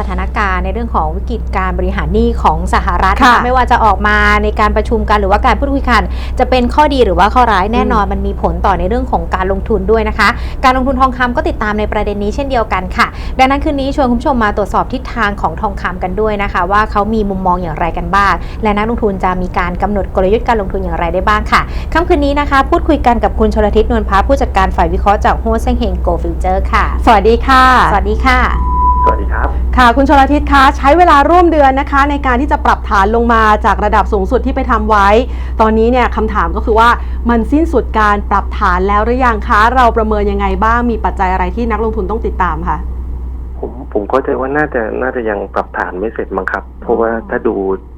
สถานการณ์ในเรื่องของวิกฤตการบริหารหนี้ของสหรัฐค่ะนไม่ว่าจะออกมาในการประชุมกันหรือว่าการพูดคุยกันจะเป็นข้อดีหรือว่าข้อร้ายแน่นอนมันมีผลต่อในเรื่องของการลงทุนด้วยนะคะ การลงทุนทองคำก็ติดตามในประเด็นนี้เช่นเดียวกันค่ะ ดังนั้นคืนนี้ชวนคุณผู้ชมมาตรวจสอบทิศทางของทองคำกันด้วยนะคะ ว่าเขามีมุมมองอย่างไรกันบ้าง และนักลงทุนจะมีการกำหนดกลยุทธ์การลงทุนอย่างไรได้บ้างค่ะค่ำคืนนี้นะคะ พูดคุยกันกับคุณชลทิศนวลพัฒน์ผู้จัดการฝ่ายวิเคราะห์จากโฮเซ็งเฮงโกฟิวเจอร์ค่ะ สวัสดีค่ะ สวัสดีค่ะ สวัสดีครับ ค่ะ คุณชลทิศคะใช้เวลาร่วมเดือนนะคะ ในการที่จะปรับฐานลงมาจากระดับสูงสุดที่ไปทำไว้ ตอนนี้เนี่ยคำถามก็คือว่ามันสิ้นสุดการปรับฐานแล้วหรือยังคะ เราประเมินยังไงบ้างมีปัจจัยอะไรที่นักลงทุนต้องติดตามคะผมผมก็จะว่าน่าจะน่าจะยังปรับฐานไม่เสร็จมั้งครับ เพราะว่าถ้าดู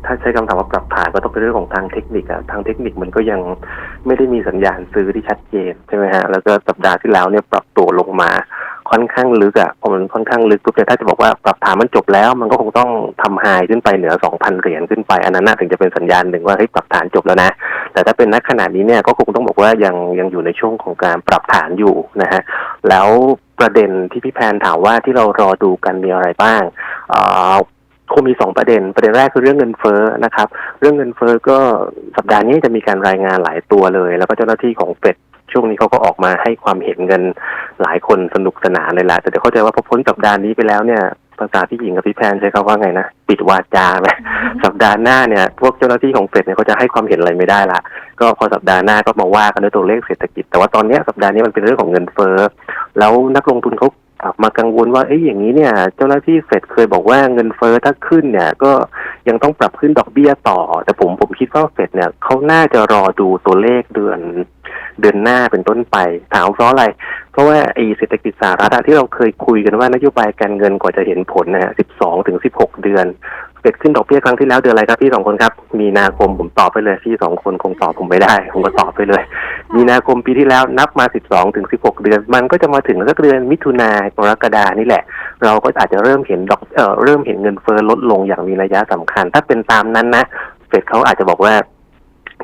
ถ้าใช้คำถามว่าปรับฐานก็ต้องเป็นเรื่องของทางเทคนิคอะทางเทคนิคมันก็ยังไม่ได้มีสัญญาณซื้อที่ชัดเจนใช่ไหมฮะแล้วก็สัปดาห์ที่แล้วเนี่ยปรับตัวลงมา ค่อนข้างลึกอะพอมันค่อนข้างลึกปุ๊บเนี่ยถ้าจะบอกว่าปรับฐานมันจบแล้ว มันก็คงต้องทำไฮขึ้นไปเหนือ2,000เหรียญขึ้นไปอันนั้นน่าถึงจะเป็นสัญญาณหนึ่งว่าเฮ้ยปรับฐานจบแล้วนะ แต่ถ้าเป็นนักขนาดนี้เนี่ยก็คงต้องบอกว่ายังยังอยู่ในช่วงของการปรับฐานอยู่นะฮะแล้วประเด็นที่พี่แพนถามว่าที่เรารอดูกันมีอะไรบ้างเอ่อคงมีสองประเด็น ประเด็นแรกคือเรื่องเงินเฟ้อนะครับ เรื่องเงินเฟ้อก็สัปดาห์นี้จะมีการรายงานหลายตัวเลย แล้วก็เจ้าหน้าที่ของเฟด ช่วงนี้เขาก็ออกมาให้ความเห็นกันหลายคนสนุกสนานเลยแหละแต่เดี๋ยวเข้าใจว่าพอพ้นสัปดาห์นี้ไปแล้วเนี่ยภาษาพี่หญิงกับพี่แพนใช้คำว่าไงนะปิดวาจาไหมสัปดาห์หน้าเนี่ย พวกเจ้าหน้าที่ของเฟดเนี่ยเขาจะให้ความเห็นอะไรไม่ได้ละก็พอสัปดาห์หน้าก็มาว่ากันด้วยตัวเลขเศรษฐกิจ แต่ว่าตอนเนี้ยสัปดาห์นี้มันเป็นเรื่องของเงินเฟ้อแล้วนักลงทุนเขากลับมากังวลว่าเอ้ยอย่างนี้เนี่ย เจ้าหน้าที่เฟดเคยบอกว่าเงินเฟ้อถ้าขึ้นเนี่ย ก็ยังต้องปรับขึ้นดอกเบี้ยต่อ แต่ผมผมคิดว่าเฟดเนี่ยเขาน่าจะรอดูตัวเลขเดือน เดือนหน้าเป็นต้นไป ถามเพราะอะไร เพราะว่าไอ้เศรษฐกิจสหรัฐอะที่เราเคยคุยกันว่านโยบายการเงินกว่าจะเห็นผลนะฮะ12ถึง16เดือนเฟดขึ้นดอกเบี้ยครั้งที่แล้วเดือนอะไรครับพี่สองคนครับ มีนาคมผมตอบไปเลยพี่สองคนคงตอบผมไม่ได้ ผมก็ตอบไปเลย มีนาคมปีที่แล้วนับมา12ถึง16เดือน มันก็จะมาถึงสักเดือนมิถุนากรกฎานี่แหละ เราก็อาจจะเริ่มเห็นดอกเอ่อเริ่มเห็นเงินเฟ้อลดลงอย่างมีนัยยะสำคัญ ถ้าเป็นตามนั้นนะเฟดเขาอาจจะบอกว่า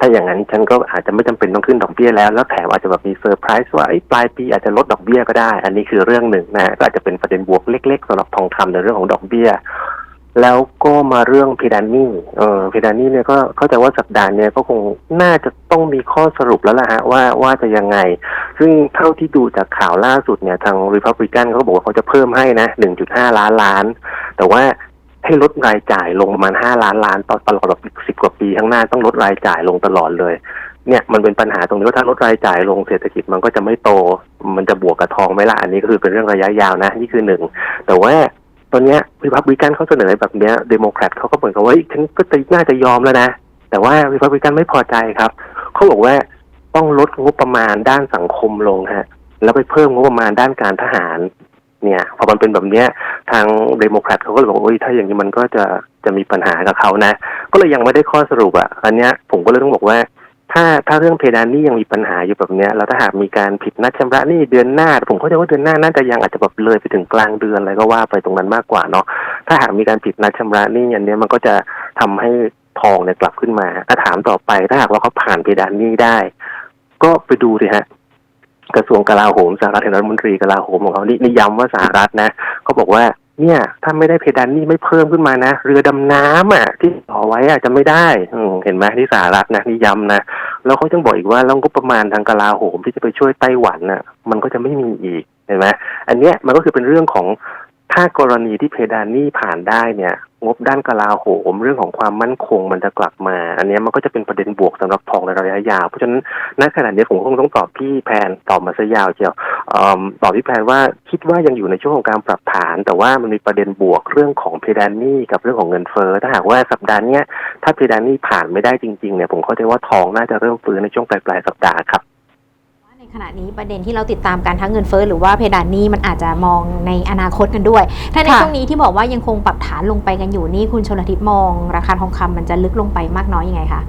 ถ้าอย่างนั้นฉันก็อาจจะไม่จำเป็นต้องขึ้นดอกเบี้ยแล้ว แล้วแถมอาจจะแบบมีเซอร์ไพรส์ว่าปลายปีอาจจะลดดอกเบี้ยก็ได้ อันนี้คือเรื่องหนึ่งนะฮะก็อาจจะเป็นประเด็นบวกเล็ก ๆสำหรับทองคำในเรื่องของดอกเบี้ย แล้วก็มาเรื่องเพดานหนี้เออเพดานหนี้เนี่ยก็เข้าใจว่าสัปดาห์เนี่ยก็คงน่าจะต้องมีข้อสรุปแล้วล่ะฮะว่าว่าจะยังไง ซึ่งเท่าที่ดูจากข่าวล่าสุดเนี่ยทางริพับลิกันเขาบอกว่าเขาจะเพิ่มให้นะ 1.5 ล้านล้าน แต่ว่า ให้ลดรายจ่ายลงประมาณ5ล้านล้านต่อตลอดแบบสิบกว่าปีข้างหน้าต้องลดรายจ่ายลงตลอดเลย เนี่ยมันเป็นปัญหาตรงนี้ว่าถ้าลดรายจ่ายลงเศรษฐกิจมันก็จะไม่โต มันจะบวกกับทองไหมล่ะอันนี้ก็คือเป็นเรื่องระยะยาวนะนี่คือหนึ่งแต่ว่าตอนนี้ยริพับลิกันเขาเสนอแบบเนี้ยเดโมแครตเขาก็เหมือนกับว่าฉันก็จะน่าจะยอมแล้วนะ แต่ว่าริพับลิกันไม่พอใจครับเขาบอกว่าต้องลดงบประมาณด้านสังคมลงฮะแล้วไปเพิ่มงบประมาณด้านการทหาร เนี่ยพอมันเป็นแบบเนี้ยทางเดโมแครตเขาก็เลยบอกว่าเอ้ยถ้าอย่างนี้มันก็จะจะมีปัญหากับเขานะ ก็เลยยังไม่ได้ข้อสรุปอะอันเนี้ยผมก็เลยต้องบอกว่า ถ้าถ้าเรื่องเพดานนี้ยังมีปัญหาอยู่แบบเนี้ยแล้วถ้าหากมีการผิดนัดชำระนี้เดือนหน้า ผมเข้าใจว่าเดือนหน้าน่าจะยังอาจจะแบบเลยไปถึงกลางเดือนอะไรก็ว่าไปตรงนั้นมากกว่าเนาะถ้าหากมีการผิดนัดชำระนี้อันเนี้ยมันก็จะทำให้ทองเนี่ยกลับขึ้นมาถ้าถามต่อไปถ้าหากว่าเขาผ่านเพดานนี้ได้ ก็ไปดูสิฮะ กระทรวงกลาโหมสหรัฐรัฐมนตรีกลาโหมของเขานี่นี่ย้ำว่าสหรัฐนะเขาบอกว่าเนี่ยถ้าไม่ได้เพดานนี้ไม่เพิ่มขึ้นมานะ เรือดำน้ำอะ ที่ต่อไว้อะจะไม่ได้อืเห็นไหมที่สหรัฐนะนี่ย้ำนะแล้วเขายังบอกอีกว่าแล้วงบประมาณทางกลาโหมที่จะไปช่วยไต้หวันน่ะ มันก็จะไม่มีอีกเห็นไหมอันเนี้ยมันก็คือเป็นเรื่องของถ้ากรณีที่เพดานนี้ผ่านได้เนี่ย งบด้านกลาโหมเรื่องของความมั่นคงมันจะกลับมา อันนี้มันก็จะเป็นประเด็นบวกสำหรับทองในระยะยาว เพราะฉะนั้นณขณะนี้ผมคงต้องตอบพี่แพนตอบมาซะยาวเชียวเอตอบพี่แพนว่าคิดว่ายังอยู่ในช่วงของการปรับฐาน แต่ว่ามันมีประเด็นบวกเรื่องของเพดานหนี้กับเรื่องของเงินเฟ้อถ้าหากว่าสัปดาห์เนี้ยถ้าเพดานหนี้ผ่านไม่ได้จริงๆเนี่ยผมเข้าใจว่าทองน่าจะเริ่มฟื้นในช่วงปลายปลายสัปดาห์ครับ ขณะนี้ประเด็นที่เราติดตามการทั้งเงินเฟ้อหรือว่าเพดานหนี้มันอาจจะมองในอนาคตกันด้วย ถ้าในค่ะช่วงนี้ที่บอกว่ายังคงปรับฐานลงไปกันอยู่นี่คุณชลทิศมอง ราคาทองคำมันจะลึกลงไปมากน้อยยังไงคะ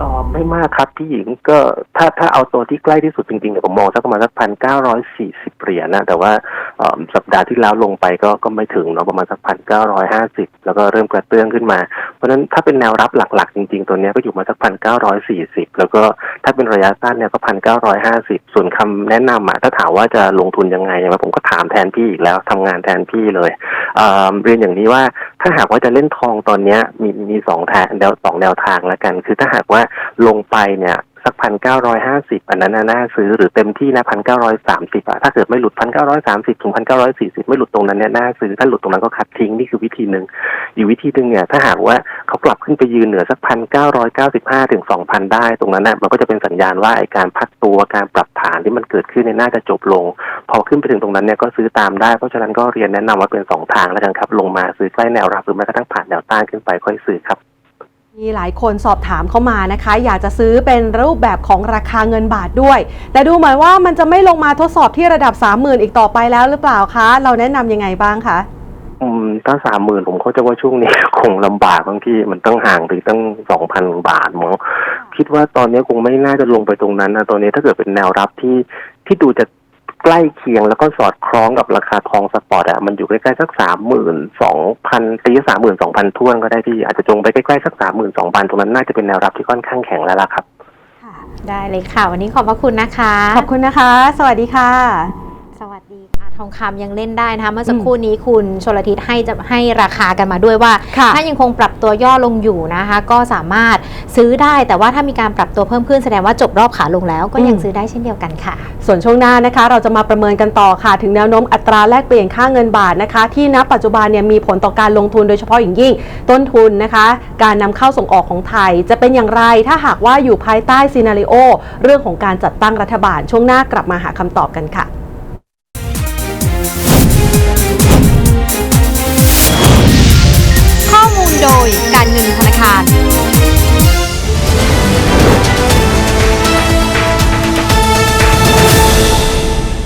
ออไม่มากครับพี่หญิงก็ถ้าถ้าเอาตัวที่ใกล้ที่สุดจริงๆเนี่ยผมมองสักประมาณสักพันเก้าร้อยสี่สิบเหรียญนะแต่ว่าสัปดาห์ที่แล้วลงไปก็ก็ไม่ถึงเนาะประมาณสักพันเก้าร้อยห้าสิบแล้วก็เริ่มกระเตื้องขึ้นมา เพราะฉะนั้นถ้าเป็นแนวรับหลักๆ จริงๆ ตัวเนี้ยก็อยู่มาสักพันเก้าร้อยสี่สิบแล้วก็ถ้าเป็นระยะสั้นเนี่ยก็พันเก้าร้อยห้าสิบส่วนคำแนะนำอะถ้าถามว่าจะลงทุนยังไงใช่ไหมผมก็ถามแทนพี่อีกแล้วทำงานแทนพี่เลยเเรียนอย่างนี้ว่าถ้าหากว่าจะเล่นทองตอนเนี้ยมีมีสองทางแนวสองแนวทางแล้วกัน คือถ้าหากว่าลงไปเนี่ยสักพันเก้าร้อยห้าสิบอันนั้นน่ะน่าซื้อหรือเต็มที่นะพันเก้าร้อยสามสิบถ้าเกิดไม่หลุดพันเก้าร้อยสามสิบถึงพันเก้าร้อยสี่สิบไม่หลุดตรงนั้นเนี่ยน่าซื้อถ้าหลุดตรงนั้นก็คัดทิ้งนี่คือวิธีหนึ่งอีกวิธีหนึ่งเนี่ยถ้าหากว่าเขากลับขึ้นไปยืนเหนือสักพันเก้าร้อยเก้าสิบห้าถึงสองพันได้ตรงนั้นนะมันก็จะเป็นสัญญาณว่าไอการพักตัวการปรับฐานที่มันเกิดขึ้นเนี่ยน่าจะจบลง พอขึ้นไปถึงตรงนั้นเนี่ยก็ซื้อตามได้เพราะฉะนั้นก็เรียนแนะนำว่าเป็นสองทางแล้วกันครับลงมาซื้อใกล้แนวรับหรือแม้กระทั่งผ่านแนวต้านขึ้นไปค่อยซื้อครับ มีหลายคนสอบถามเข้ามานะคะ อยากจะซื้อเป็นรูปแบบของราคาเงินบาทด้วย แต่ดูเหมือนว่ามันจะไม่ลงมาทดสอบที่ระดับ 30,000 อีกต่อไปแล้วหรือเปล่าคะ เราแนะนำยังไงบ้างคะอืมถ้าสามหมื่นผมเข้าใจว่าช่วงนี้ คงลำบากบางที่มันต้องห่างถึงตั้งสองพันบาทมั้งคิดว่าตอนนี้คงไม่น่าจะลงไปตรงนั้นนะตอนนี้ถ้าเกิดเป็นแนวรับที่ที่ดูจะ ใกล้เคียงแล้วก็สอดคล้องกับราคาทองสปอร์ตอะมันอยู่ใกล้ๆสักสามหมื่นสองพันตีสามหมื่นสองพันท่วนก็ได้ที่อาจจะจงไปใกล้ๆสักสามหมื่นสองพันตรงนั้นน่าจะเป็นแนวรับที่ค่อนข้างแข็งแล้วล่ะครับได้เลยค่ะ วันนี้ขอบพระคุณนะคะ ขอบคุณนะคะ สวัสดีค่ะ สวัสดีค่ะ ทองคำยังเล่นได้นะคะเมื่อสักครู่นี้คุณชลทิศให้จะให้ราคากันมาด้วยว่าค่ะถ้ายังคงปรับตัวย่อลงอยู่นะคะ ก็สามารถซื้อได้แต่ว่าถ้ามีการปรับตัวเพิ่มขึ้นแสดงว่าจบรอบขาลงแล้ว ก็ยังอืมซื้อได้เช่นเดียวกันค่ะ ส่วนช่วงหน้านะคะ เราจะมาประเมินกันต่อค่ะ ถึงแนวโน้มอัตราแลกเปลี่ยนค่าเงินบาทนะคะ ที่ณปัจจุบันเนี่ยมีผลต่อการลงทุนโดยเฉพาะอย่างยิ่ง ต้นทุนนะคะ การนำเข้าส่งออกของไทย จะเป็นอย่างไรถ้าหากว่าอยู่ภายใต้ซีนารีโอเรื่องของการจัดตั้งรัฐบาลช่วงหน้ากลับมาหาคำตอบกันค่ะ คาร